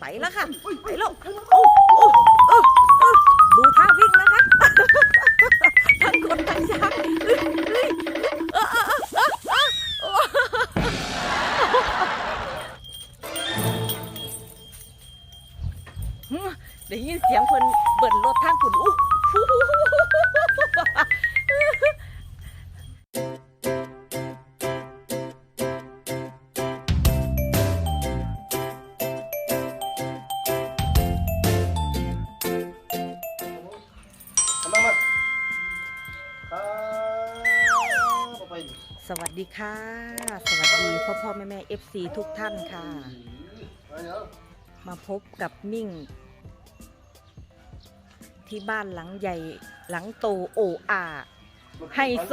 ไปแล้วค่ะ ไปแล้วโอ้โอ้โอ้โอ้ดูท่าวิ่งนะคะ ทั้งคนทั้งช้างเอ้ยเอ้ยเอ้ยเอ้ยเอ้ยเอ้ยเอ้ยโอ้ได้ยินเสียงเพิ่นเบิ่นรถทางคุณอู้ สวัสดีค่ะ สวัสดีพ่อพ่อแม่แม่เอฟซีทุกท่านค่ะไปเดี๋ยวมาพบกับมิ่ง ที่บ้านหลังใหญ่หลังโตโออาไฮโซ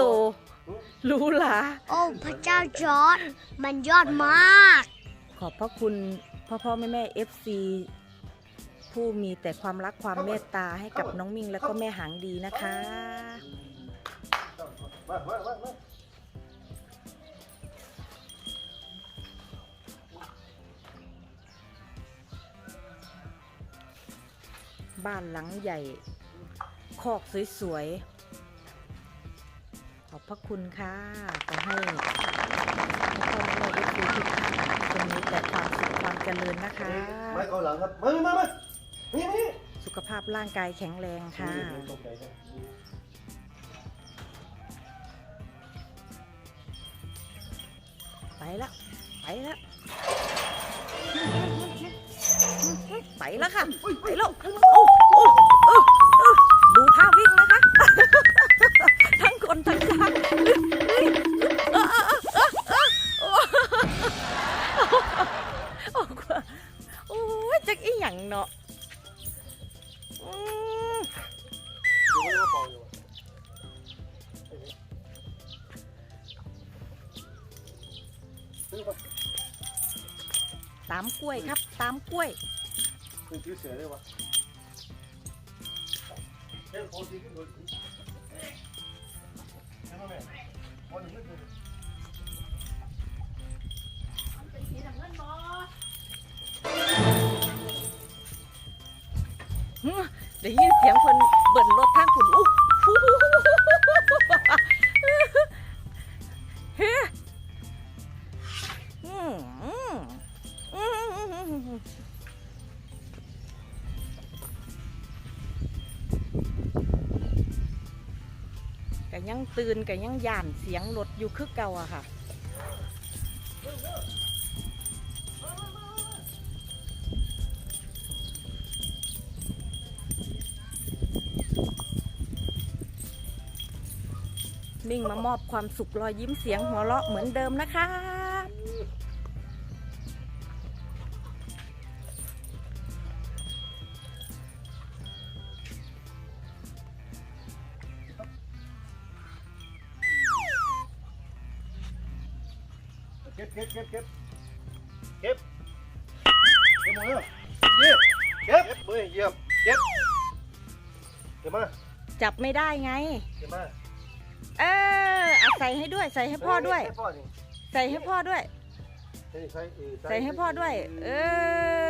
หรูหราโอ้พระเจ้าจอร์ดมันยอดมาก ขอบพระคุณพ่อพ่อแม่แม่เอฟซีผู้มีแต่ความรักความเมตตาให้กับน้องมิ่งและก็แม่หางดีนะคะ บ้านหลังใหญ่ คอกสวยๆ ขอบพระคุณค่ะขอให้พ่อแม่เอฟซีทุกท่านจงมีแต่ความสุขความเจริญนะคะ ไม้เกาหลังครับมามามานี่มานี่สุขภาพร่างกายแข็งแรงค่ะตกใจนะไปแล้วไปแล้ว ไปแล้วค่ะ ไปแล้วโอ้โอ้เออเออดูท่าวิ่งนะคะ ทั้งคนทั้งช้างเฮ้ยเออเออเออเออเออโอ้โอ้ยจักอีหยังเนาะอืมดูมันก็เป่าอยู่นี่ปะตามกล้วยครับ ตามกล้วย นี่ชื่อเสือได้ปะเฮ้ยโอ้ยขึ้นเลยเห็นไหมแม่วันนี้ขึ้นเลยฮึได้ยินเสียงคนเบิ่นรถทางขุนอู้หู ก็ยังตื่นก็ยังย่านเสียงรถอยู่คือเก่าอะค่ะมิ่งมามอบความสุขรอยยิ้มเสียงหัวเราะเหมือนเดิมนะคะ เก็บเก็บเก็บเก็บเก็บเก็บหมดเลยนี่เก็บมือเยี่ยมเก็บเก็บมาจับไม่ได้ไง เก็บมาเออเอาใส่ให้ด้วย ใส่ให้พ่อด้วยให้พ่อดิใส่ให้พ่อด้วย ใส่ใส่เออใส่ให้พ่อด้วย เอ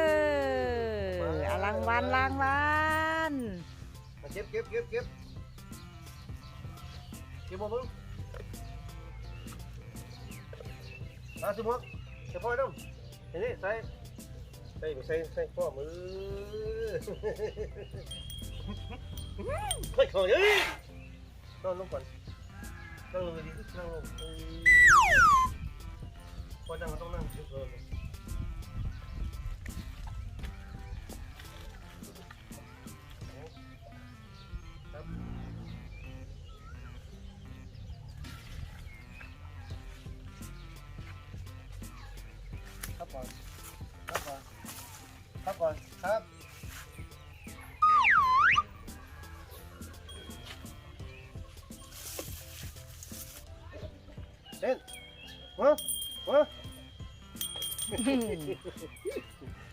ออะรางวัลรางวัลเก็บเก็บเก็บเก็บเก็บหมดมึง มาสิหมดเก็บพ่อด้วยเห็นไหมใส่ใส่ใส่ใส่พ่อมือค่อยๆเฮ้ยนอนลงก่อนนั่งลงดีนั่งลงเออพอนั่งก็ต้องนั่งเฉยๆ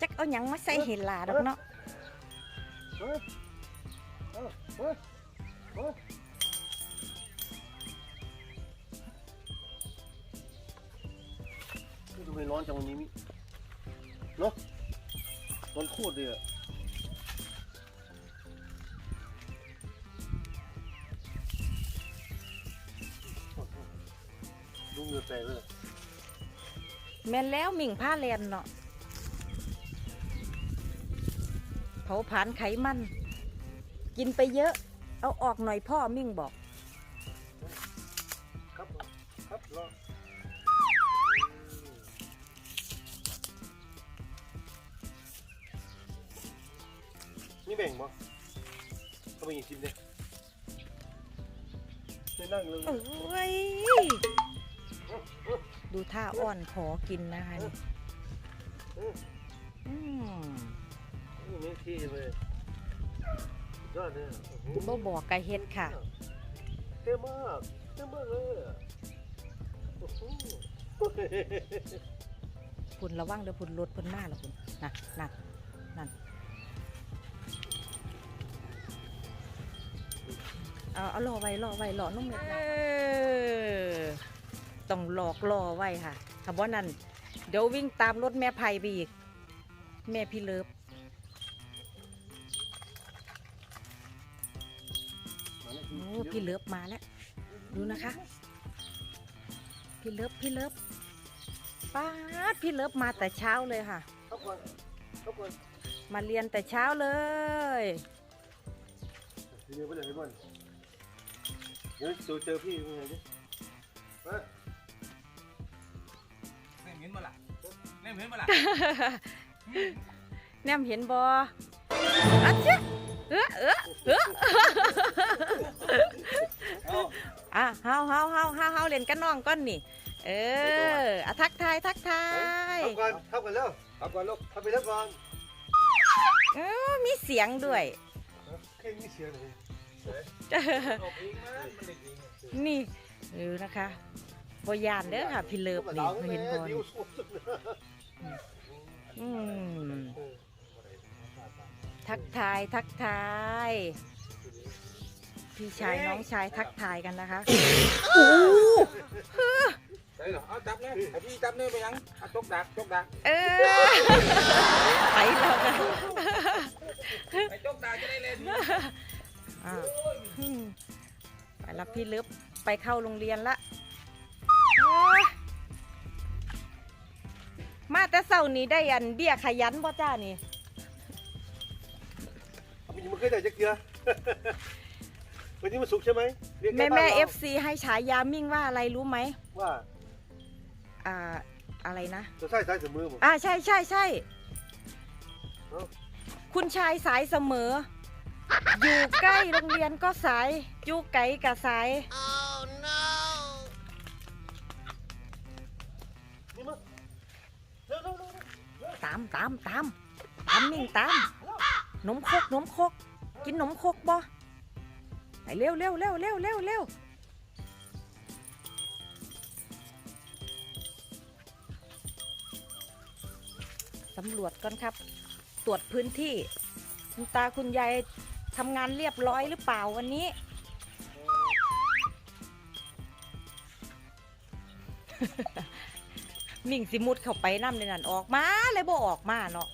จักเอาหยังมาใส่เห็นลาดอกเนาะวะวะวะวะทำไมร้อนจังวันนี้มิเนาะมันโคตรดีอะดูเหงื่อแตกเลย แม่นแล้วมิ่งผ้าแลนเนาะเผาผลาญไขมัน กินไปเยอะ เอาออกหน่อยพ่อมิ่งบอก ครับผมครับรอนี่แบ่งบ่เขาไปยิงชิมเนี่ยไปนั่งเลย โอ้ย ดูท่าอ้อนขอกินนะคะนี่อืมนี่ไม่ที่เลยยอดเนี่ยบ่บอกกะเฮ็ดค่ะเท่มากเท่มากเลยอะโอ้โหพุ่นระวังเด้อพุ่นรถพุ่นมาแล้วพุ่นน่ะนั่นนั่นเอาเอารอไว้รอไว้รอนุ่มเม็ดนะ ต้องหลอกรอไว้ค่ะถ้าบ่นั้นเดี๋ยววิ่งตามรถแม่ไผ่ไปอีก แม่พี่เลิฟโอ้พี่เลิฟมาแล้ว ดูนะคะ พี่เลิฟพี่เลิฟป้าดพี่เลิฟมาแต่เช้าเลยค่ะเข้าก่อนเข้าก่อนมาเรียนแต่เช้าเลยทีนี้ไปไหนบ้างเดี๋ยวเจอพี่ยังไงดิมาแนมเห็น บ่ล่ะแนมเห็นบ่ล่ะแนมเห็นบออัดเจ้เออเออเออเอาอะเฮาเฮาเฮาเฮาเฮาเล่นกันน้องก้อนนี่ เอออะทักทายทักทายเข้าก่อนเข้าก่อนแล้วเอาก่อนลูกเข้าไปแล้วก่อนเออมีเสียงด้วยแค่นี้เสียงเลยออกเองมันมันเด็กเองนี่ดูนะคะ บยานเด้อค่ะ พี่เลิฟนี่เห็นบอลนิ้วสุดอืมทักทายทักทาย พี่ชายน้องชายทักทายกันนะคะใช่เหรอเอาจับเนี่ยให้พี่จับเนี่ยไปยังเอาจกดักจกดักเออไปแล้วนะไปจกดักจะได้เล่นอ่าอืมไปแล้วพี่เลิฟไปเข้าโรงเรียนละโอ้ย มาแต่เสาร์นี้ได้อันเบี้ยขยันบ่จ้านี่มันยังไม่เคยได้จักเกียร์วันนี้มันสุกใช่ไหมเรียกแม่แม่บ้านเอราฟซีให้ฉายามิ่งว่าอะไรรู้ไหมว่าอ่าอะไรนะ จะใส่สายเสมอผม อ่าใช่ใช่ใช่เอ้า คุณชายสายเสมอ อยู่ใกล้โรงเรียนก็สายอยู่ไกลกับสายนี่ามตามตามตามมิ่งตามนมคกนมคก กินนมคกบ่ไปเร็วเร็วเร็วเร็วเร็วเร็วสำรวจก่อนครับ ตรวจพื้นที่คุณตาคุณยายทำงานเรียบร้อยหรือเปล่าวันนี้ มิ่งสิมุดเข้าไปน้ำในนั้นออกมาเลยบ่ออกมาเนาะ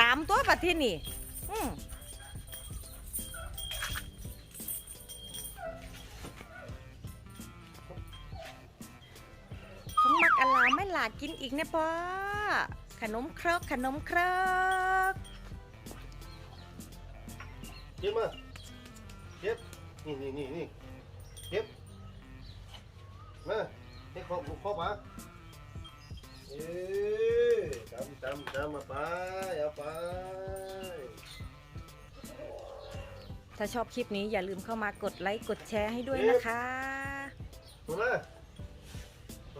ตามตัวปัดที่นี่อืมของมักอลาไม่หลากินอีกเนี่ยป้าขนมครกขนมครกเก็บมาเก็บนี่นี่นี่นี่เก็บมา ให้ขอบขอบมาเอ้ยจำจำจำมาไปเอาไป ถ้าชอบคลิปนี้อย่าลืมเข้ามากดไลค์กดแชร์ให้ด้วยนะคะมามา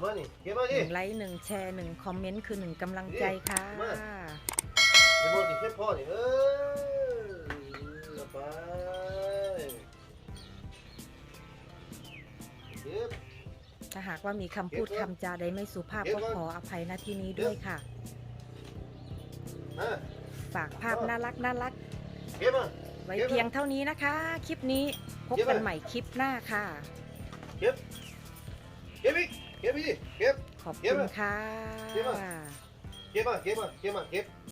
มานี่เก็บมาหดินึ่งไลค์หนึ่งแชร์หนึ่งคอมเมนต์คือหนึ่งกำลังใจค่ะมาเก็บมาดิเก็บพ่อนี่เออ ถ้าหากว่ามีคำพูดคำจาใดไม่สุภาพก็ขออภัยณที่นี้ด้วยค่ะมาฝากภาพน่ารักน่ารักเก็บมาไว้เพียงเท่านี้นะคะ คลิปนี้พบกันใหม่คลิปหน้าค่ะเก็บเก็บอีกเก็บอีกดิเก็บขอบเก็คุบณไว้ค่ะ